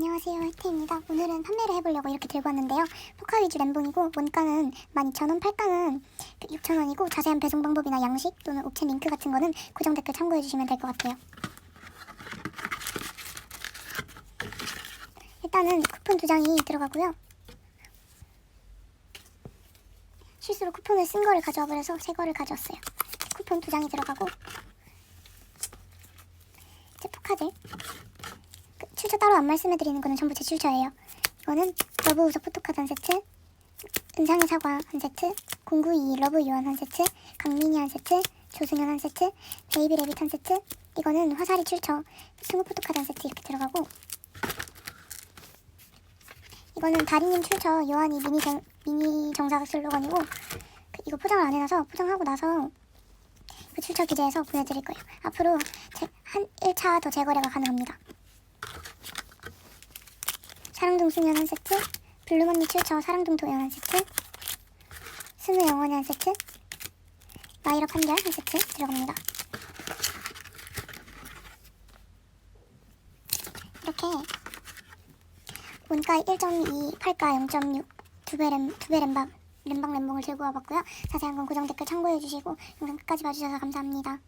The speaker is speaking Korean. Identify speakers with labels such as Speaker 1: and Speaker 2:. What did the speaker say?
Speaker 1: 안녕하세요 혜태입니다. 오늘은 판매를 해보려고 이렇게 들고 왔는데요. 포카 위주 램봉이고 원가는 12,000원 팔가는 6,000원이고 자세한 배송 방법이나 양식 또는 업체 링크 같은 거는 고정 댓글 참고해 주시면 될 것 같아요. 일단은 쿠폰 두 장이 들어가고요. 실수로 쿠폰을 쓴 거를 가져와 버려서 새 거를 가져왔어요. 쿠폰 두 장이 들어가고 이제 포카들 그 출처 따로 안 말씀해드리는 거는 전부 제 출처예요. 이거는 러브 우석 포토카드 한 세트, 은상의 사과 한 세트, 0922 러브 유한 한 세트, 강민이 한 세트, 조승현 한 세트, 베이비 레빗 한 세트, 이거는 화살이 출처 스무 포토카드 한 세트 이렇게 들어가고 이거는 다리님 출처 요한이 미니 정, 미니 정사각 슬로건이고 그 이거 포장을 안 해놔서 포장하고 나서 그 출처 기재해서 보내드릴 거예요. 앞으로 제, 한 1차 더 재거래가 가능합니다. 사랑동 수면 한 세트, 블루머니 출처 사랑동 도연 한 세트, 스무 영원이 한 세트, 마이럽 한결 한 세트 들어갑니다. 이렇게 원가 1.2, 팔가 0.6, 두배 램, 두배 램방, 램방 램봉을 들고 와봤고요. 자세한 건 고정 댓글 참고해주시고 영상 끝까지 봐주셔서 감사합니다.